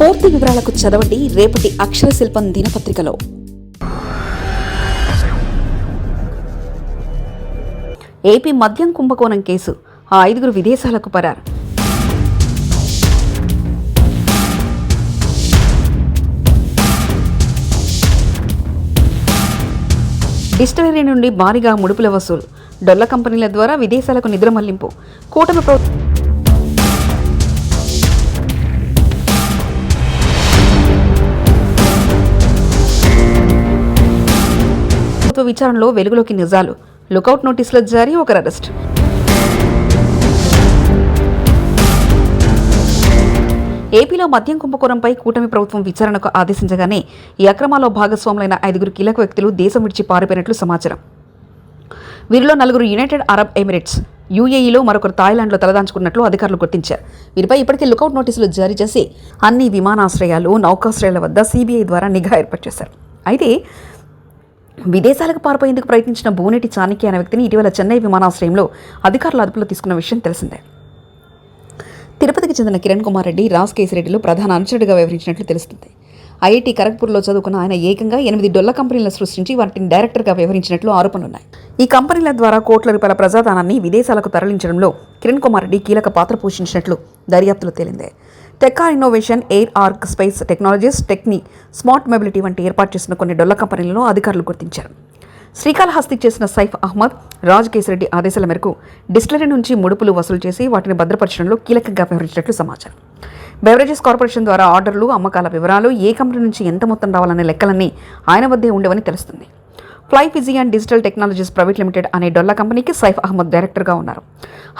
పూర్తి వివరాలకు చదవండి రేపటి అక్షర శిల్పం దినపత్రికలో. ఏపీ మద్యం కుంభకోణం కేసు. ఆ ఐదుగురు విదేశాలకు పరారు. డిస్టిలరీ నుండి భారీగా ముడుపుల వసూలు. డొల్ల కంపెనీల ద్వారా విదేశాలకు నిద్ర మళ్ళింపు. కూటమి ప్రభుత్వం ప్రభుత్వ విచారణలో వెలుగులోకి నిజాలు. లుకౌట్ నోటీసుల జారీ ఒకరు అరెస్ట్. ఏపీలో మద్యం కుంభకోణంపై కూటమి ప్రభుత్వం విచారణకు ఆదేశించగానే ఈ అక్రమాల్లో భాగస్వాములైన ఐదుగురు కీలక వ్యక్తులు దేశం విడిచి పారిపోయినట్లు సమాచారం. వీరిలో నలుగురు యునైటెడ్ అరబ్ ఎమిరేట్స్ యూఏఈలో మరొకరు థాయిలాండ్లో తలదాంచుకున్నట్లు అధికారులు గుర్తించారు. వీరిపై ఇప్పటికే లుకౌట్ నోటీసులు జారీ చేసి అన్ని విమానాశ్రయాలు నౌకాశ్రయాల వద్ద సిబిఐ ద్వారా నిఘా ఏర్పాటు చేశారు. అయితే విదేశాలకు పారిపోయేందుకు ప్రయత్నించిన బోనేటి చాణక్య అనే వ్యక్తిని ఇటీవల చెన్నై విమానాశ్రయంలో అధికారులు అదుపులో తీసుకున్న విషయం తెలిసిందే. తిరుపతికి చెందిన కిరణ్ కుమార్ రెడ్డి రాజ్ కేసిరెడ్డిలో ప్రధాన అనుచరుడిగా వ్యవహరించినట్లు తెలుస్తుంది. ఐఐటి ఖరగ్పూర్లో చదువుకున్న ఆయన ఏకంగా ఎనిమిది డొల్ల కంపెనీలను సృష్టించి వాటిని డైరెక్టర్గా వ్యవహరించినట్లు ఆరోపణలున్నాయి. ఈ కంపెనీల ద్వారా కోట్ల రూపాయల ప్రజాదానాన్ని విదేశాలకు తరలించడంలో కిరణ్ కుమార్ రెడ్డి కీలక పాత్ర పోషించినట్లు దర్యాప్తులో తేలిందే. Tikka innovation air arc space technologies టెక్ని smart mobility వంటి ఏర్పాటు చేసిన కొన్ని డొల్ల కంపెనీలను అధికారులు గుర్తించారు. శ్రీకాళహస్తి చేసిన సైఫ్ అహ్మద్ రాజ్ ఆదేశాల మేరకు డిస్టిలరీ నుంచి ముడుపులు వసూలు చేసి వాటిని భద్రపరచడంలో కీలకంగా వ్యవహరించినట్లు సమాచారం. బెవరేజెస్ కార్పొరేషన్ ద్వారా ఆర్డర్లు అమ్మకాల వివరాలు ఏ కంపెనీ నుంచి ఎంత మొత్తం రావాలనే లెక్కలన్నీ ఆయన వద్దే ఉండవని తెలుస్తుంది. Fly fizzy and digital technologies private limited అనే డొల్లా కంపెనీకి సైఫ్ అహ్మద్ డైరెక్టర్గా ఉన్నారు.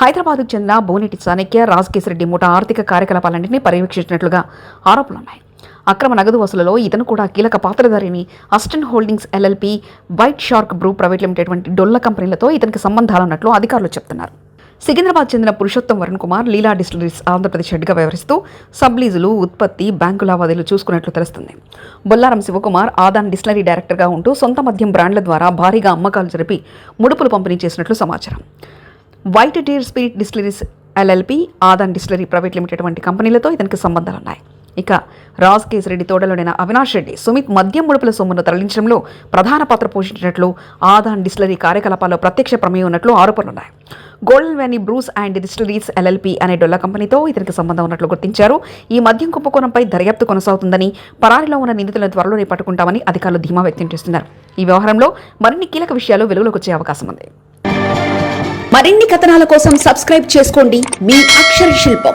హైదరాబాద్కు చెందిన బోనేటి చాణక్య రాజ్ కేసిరెడ్డి ముఠా ఆర్థిక కార్యకలాపాలన్నింటినీ పర్యవేక్షించినట్లుగా ఆరోపణలున్నాయి. అక్రమ నగదు వసూలలో ఇతను కూడా కీలక పాత్రధారిని. Aston holdings LLP white shark brew private limited వంటి డొల్ల కంపెనీలతో ఇతనికి సంబంధాలున్నట్లు అధికారులు చెప్తున్నారు. సికింద్రాబాద్ చెందిన పురుషోత్తం వరుణ్ కుమార్ లీలా డిస్టిలరీస్ ఆంధ్రప్రదేశ్ హెడ్గా వ్యవహరిస్తూ సబ్లీజులు ఉత్పత్తి బ్యాంకు లావాదేవీలు చూసుకున్నట్లు తెలుస్తుంది. బొల్లారం శివకుమార్ ఆదాన్ డిస్టిలరీ డైరెక్టర్గా ఉంటూ సొంత మద్యం బ్రాండ్ల ద్వారా భారీగా అమ్మకాలు జరిపి ముడుపులు పంపిణీ చేసినట్లు సమాచారం. White deer spirit distilleries LLP Adan distillery private limited వంటి కంపెనీలతో ఇతనికి సంబంధాలున్నాయి. ఇక రాజ్ కేస్ రెడ్డి అవినాష్ రెడ్డి సుమిత్ మద్యం ముడుపుల సొమ్మును తరలించడంలో ప్రధాన పాత్ర పోషించినట్లు ఆదాన్ డిస్టిలరీ కార్యకలాపాల్లో ప్రత్యక్ష ప్రమేయం ఉన్నట్లు ఆరోపణలున్నాయి. గోల్డెన్ వ్యానీ బ్రూస్ అండ్ డిస్టిలరీస్ ఎల్ఎల్పి అనే డొల్ల కంపెనీతో ఇతనికి సంబంధం ఉన్నట్లు గుర్తించారు. ఈ మద్యం కుంభకోణంపై దర్యాప్తు కొనసాగుతుందని పరారిలో ఉన్న నిందితులను త్వరలోనే పట్టుకుంటామని అధికారులు ధీమా వ్యక్తం చేస్తున్నారు. ఈ వ్యవహారంలో మరిన్ని కీలక విషయాలు వెలుగులోకి వచ్చే అవకాశం ఉంది. మరిన్ని కథనాల కోసం సబ్స్క్రైబ్ చేసుకోండి. మీ అక్షర శిల్పం.